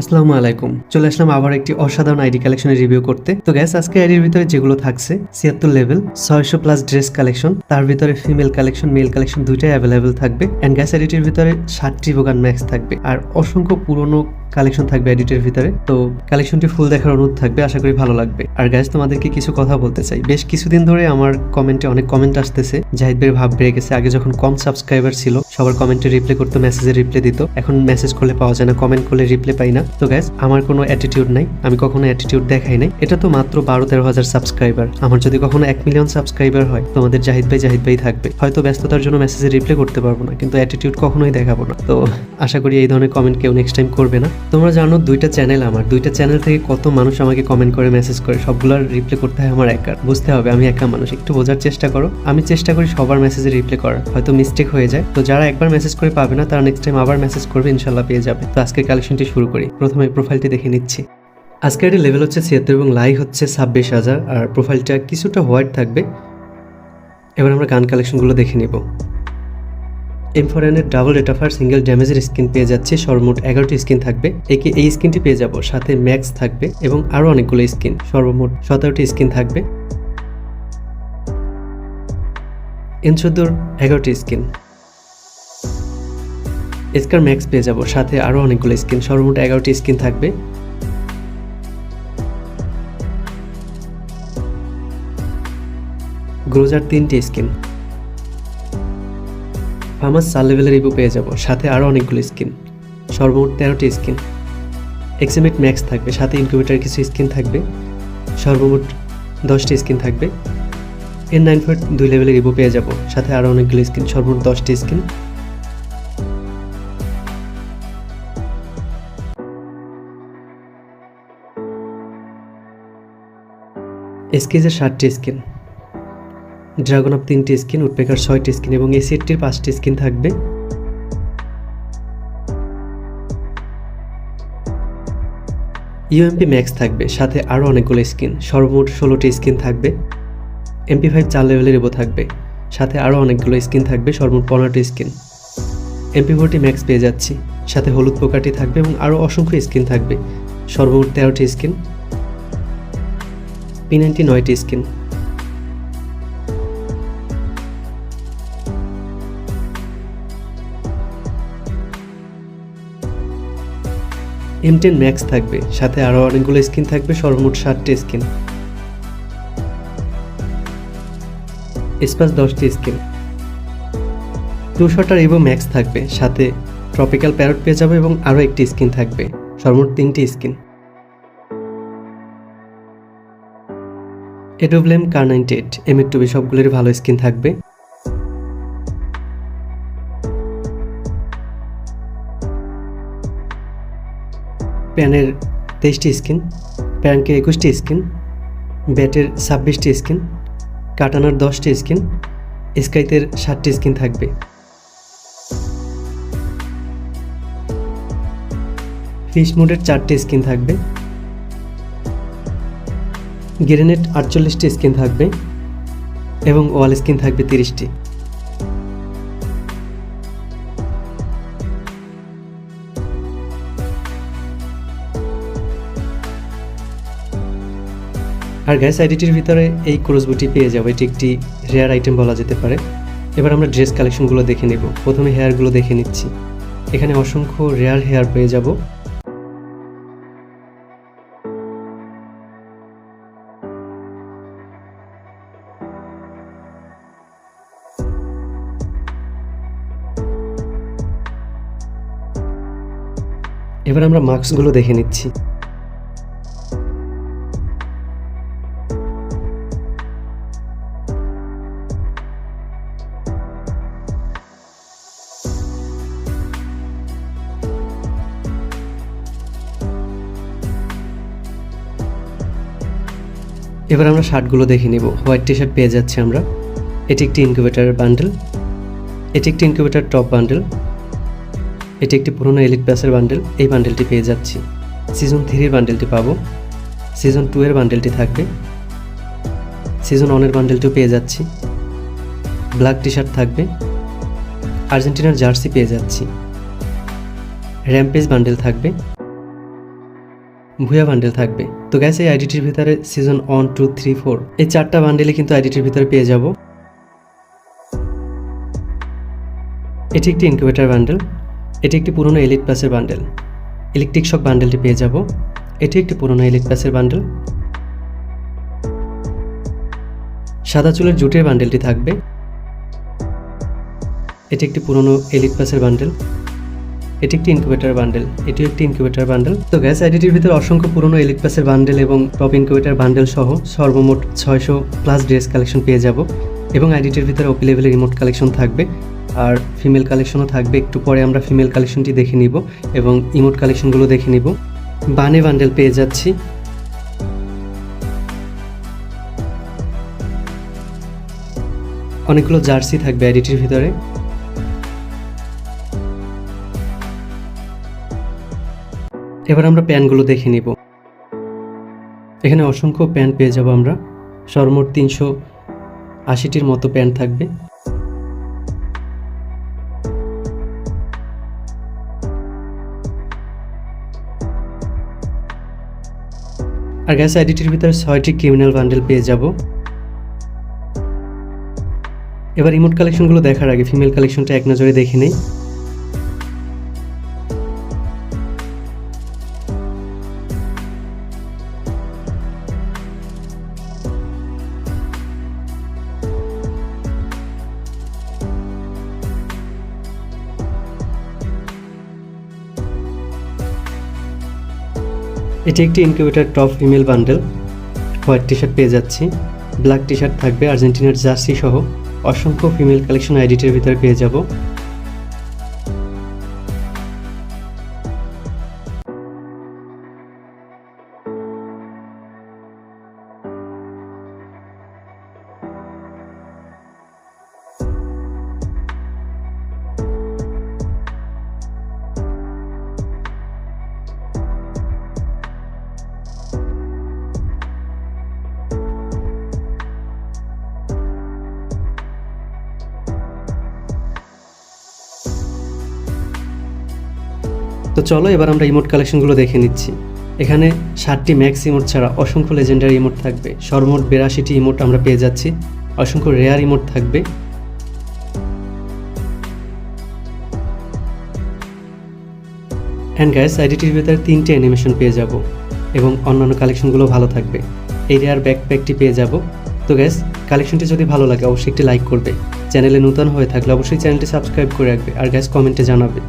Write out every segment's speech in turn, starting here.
আসসালামু আলাইকুম। চলে আসলাম আবার একটি অসাধারণ আইডি কালেকশনের রিভিউ করতে। তো গ্যাস আজকে আইডির ভিতরে যেগুলো থাকছে, ছিয়াত্তর লেভেল ছয়শো প্লাস ড্রেস কালেকশন তার ভিতরে ফিমেল কালেকশন মেল কালেকশন দুইটাই অ্যাভেলেবেল থাকবে। অ্যান্ড গ্যাস আইডিটির ভিতরে ষাটটি বোগান ম্যাক্স থাকবে। আর অসংখ্য পুরনো কালেকশন থাকবে এডিটের ভিতরে। তো কালেকশনটি ফুল দেখার অনুরোধ থাকবে, আশা করি ভালো লাগবে। আর গ্যাস তোমাদেরকে কিছু কথা বলতে চাই। বেশ কিছুদিন ধরে আমার কমেন্টে অনেক কমেন্ট আসতেছে। জাহিদ ভাইয়ের ভাব বেড়ে গেছে। আগে যখন কম সাবস্ক্রাইবার ছিল, সবার কমেন্টে রিপ্লাই করতো মেসেজে রিপ্লাই দিত। এখন মেসেজ করলে পাওয়া যায় না কমেন্ট করলে রিপ্লাই পাই না। তো গ্যাস আমার কোনো অ্যাটিটিউড নাই, আমি কখনো অ্যাটিটিউড দেখাই নাই। এটা তো মাত্র বারো তেরো হাজার সাবস্ক্রাইবার আমার যদি কখনো এক মিলিয়ন সাবস্ক্রাইবার হয়, তোমাদের জাহিদ ভাই জাহিদ ভাই থাকবে। হয়তো ব্যস্ততার জন্য মেসেজে রিপ্লাই করতে পারব না, কিন্তু অ্যাটিটিউড কখনোই দেখাবো না। তো আশা করি এই ধরনের কমেন্ট কেউ নেক্সট টাইম করবে না। তোমরা জানো দুইটা চ্যানেল আমার। দুইটা চ্যানেল থেকে কত মানুষ আমাকে কমেন্ট করে মেসেজ করে, সবগুলোর রিপ্লাই করতে হয় আমার একার। বুঝতে হবে, আমি একা মানুষ। একটু বোঝার চেষ্টা করো। আমি চেষ্টা করি সবার মেসেজে রিপ্লাই করার। হয়তো মিস্টেক হয়ে যায়। তো যারা একবার মেসেজ করে পাবে না, তারা নেক্সট টাইম আবার মেসেজ করবে, ইনশাল্লাহ পেয়ে যাবে। তো আজকের কালেকশনটি শুরু করি। প্রথমে প্রোফাইলটি দেখে নিচ্ছি। আজকের এর লেভেল হচ্ছে ছিয়াত্তর এবং লাইক হচ্ছে ছাব্বিশ হাজার, আর প্রোফাইলটা কিছুটা হোয়াইট থাকবে। এবার আমরা গান কালেকশনগুলো দেখে নেব। এম ফোর এনের ডাবল আর সিঙ্গেল ড্যামেজের স্কিন পেয়ে যাচ্ছে, সর্বমোট এগারোটি স্কিন থাকবে। একে এই স্কিনটি পেয়ে যাব, সাথে ম্যাক্স থাকবে এবং আরও অনেকগুলো স্কিন সর্বমোট সতেরোটি স্কিন থাকবে। এন চোদ্দোর এগারোটি স্কিন এসকার ম্যাক্স পেয়ে যাব। সাথে আরও অনেকগুলো স্কিন সর্বমোট এগারোটি স্কিন থাকবে। গ্রোজার তিনটি স্কিন ফার্মাস চার লেভেলের ইভো পেয়ে যাব। সাথে আরও অনেকগুলো স্কিন সর্বমোট তেরোটি স্কিন এক্সিমেট ম্যাক্স থাকবে। সাথে ইনকিউবেটার কিছু স্কিন থাকবে। সর্বমোট দশটি স্কিন থাকবে। এন নাইন ফোর দুই লেভেলের ইভো পেয়ে যাব। সাথে আরও অনেকগুলো স্কিন সর্বমোট দশটি স্কিন এসকেজের ষাটটি স্কিন। ড্রাগন অফ তিনটি স্কিন, উডপেকার ছয়টি স্কিন এবং এই সেটটির পাঁচটি স্কিন থাকবে। ইউএমপি ম্যাক্স থাকবে, সাথে আরও অনেকগুলো স্কিন, সর্বমোট ষোলোটি স্কিন থাকবে। এমপি ফাইভ চার লেভেলের এবো থাকবে, সাথে আরও অনেকগুলো স্কিন থাকবে, সর্বমোট পনেরোটি স্কিন। এমপি ফোরটি ম্যাক্স পেয়ে যাচ্ছি, সাথে হলুদ পোকাটি থাকবে এবং আরও অসংখ্য স্কিন থাকবে, সর্বমোট তেরোটি স্কিন। পি নাইনটি নয়টি স্কিন। এম টেন ম্যাক্স থাকবে, সাথে আরও অনেকগুলো স্কিন থাকবে, সর্বমোট ষাটটি স্কিন। স্পাস দশটি স্কিন। টু শটার ইভো ম্যাক্স থাকবে, সাথে ট্রপিক্যাল প্যারট পেয়ে যাবে এবং আরও একটি স্কিন থাকবে, সর্বমোট তিনটি স্কিন। এডোব্লেম নাইনটি এইট এম এর টুবি সবগুলোরই ভালো স্কিন থাকবে। প্যানের তেইশটি স্কিন প্যানকের একুশটি স্কিন, ব্যাটের ছাব্বিশটি স্কিন, কাটানার দশটি স্কিন, স্কাইতের ষাটটি স্কিন থাকবে। ফিশ মুডের চারটি স্কিন থাকবে। গ্রেনেড আটচল্লিশটি স্কিন থাকবে এবং ওয়াল স্কিন থাকবে তিরিশটি। আর গ্যাস আইডিটির ভিতরে এই ক্রসবুটি পেয়ে যাব। এটি একটি রেয়ার আইটেম বলা যেতে পারে। এবার আমরা ড্রেস কালেকশনগুলো দেখে নেব। প্রথমে হেয়ারগুলো দেখে নিচ্ছি। এখানে অসংখ্য রেয়ার হেয়ার পেয়ে যাব। এবার আমরা মার্কসগুলো দেখে নিচ্ছি। এবার আমরা শার্টগুলো দেখে নিব। হোয়াইট টি শার্ট পেয়ে যাচ্ছি আমরা। এটি একটি ইনকিউবেটারের বান্ডেল। এটি একটি ইনকিউবেটার টপ বান্ডেল। এটি একটি পুরনো এলিট প্যাসের বান্ডেল এই বান্ডেলটি পেয়ে যাচ্ছি। সিজন থ্রির বান্ডেলটি পাবো। সিজন টু এর বান্ডেলটি থাকবে। সিজন ওয়ানের বান্ডেলটিও পেয়ে যাচ্ছি। ব্ল্যাক টি শার্ট থাকবে। আর্জেন্টিনার জার্সি পেয়ে যাচ্ছি। র্যাম্পেজ বান্ডেল থাকবে। ভুয়া বান্ডেল থাকবে। তো গ্যাস এই আইডিটির ভিতরে season one two three four এই চারটা বান্ডেলে কিন্তু আইডিটির ভিতরে পেয়ে যাব। এটি একটি ইনকিউবেটার বান্ডেল এটি একটি পুরনো এলিট প্লাসের বান্ডেল ইলেকট্রিক শক বান্ডেলটি পেয়ে যাব। এটি একটি পুরনো এলিট প্লাসের বান্ডেল সাদা চুলের জুটের বান্ডেলটি থাকবে। এটি একটি পুরনো এলিট প্লাসের বান্ডেল এটি একটি ইনকিউবেটার বান্ডেল এটিও একটি ইনকিউবেটার বান্ডেল তো গ্যাস আইডিটির ভিতরে অসংখ্য পুরনো এলিট প্লাসের বান্ডেল এবং টপ ইনকিউবেটার বান্ডেল সহ সর্বমোট ছয়শো প্লাস ড্রেস কালেকশন পেয়ে যাব। এবং আইডিটির ভিতরে ওপি লেভেলের রিমোট কালেকশন থাকবে। আর ফিমেল কালেকশনও থাকবে। একটু পরে আমরা ফিমেল কালেকশনটি দেখে নিব এবং ইমোট কালেকশনগুলো দেখে নিব। বানে বান্ডেল পেয়ে যাচ্ছি। অনেকগুলো জার্সি থাকবে আইডিটির ভিতরে। এবার আমরা প্যানগুলো দেখে নিব। এখানে অসংখ্য প্যান পেয়ে যাব আমরা। সর্বমোট তিনশো আশিটির মতো প্যান থাকবে। আর গ্যাস আইডিটির ভিতরে ছয়টি ক্রিমিনাল বান্ডেল পেয়ে যাব। এবার ইমোট কালেকশনগুলো দেখার আগে ফিমেল কালেকশনটা এক নজরে দেখে নেই। এটি একটি incubator top female bundle white T shirt পেয়ে যাচ্ছি। ব্ল্যাক টি শার্ট থাকবে আর্জেন্টিনার জার্সি সহ। অসংখ্য ফিমেল কালেকশন আইডিটির ভিতরে পেয়ে যাব। তো চলো এবার আমরা ইমোট কালেকশনগুলো দেখে নিচ্ছি। এখানে ষাটটি ম্যাক্স ইমোট ছাড়া অসংখ্য লেজেন্ডারি ইমোট থাকবে। সর্বমোট বিরাশিটি ইমোট আমরা পেয়ে যাচ্ছি। অসংখ্য রেয়ার ইমোট থাকবে। অ্যান্ড গ্যাস আইডিটির ভিতরে তিনটে অ্যানিমেশন পেয়ে যাব এবং অন্যান্য কালেকশনগুলো ভালো থাকবে। এই রেয়ার ব্যাকপ্যাকটি পেয়ে যাব। তো গ্যাস কালেকশনটি যদি ভালো লাগে, অবশ্যই একটি লাইক করবে। চ্যানেলে নতুন হয়ে থাকলে অবশ্যই চ্যানেলটি সাবস্ক্রাইব করে রাখবে। আর গ্যাস কমেন্টে জানাবে।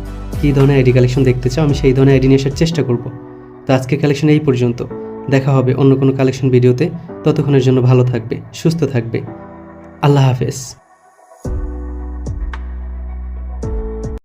কী ধরনের আইডি কালেকশন দেখতে চাও, আমি সেই ধরনের আইডি নিয়ে আসার চেষ্টা করব। তো আজকে কালেকশন এই পর্যন্ত। দেখা হবে অন্য কোনো কালেকশন ভিডিওতে ততক্ষণের জন্য ভালো থাকবে, সুস্থ থাকবে। আল্লাহ হাফেজ।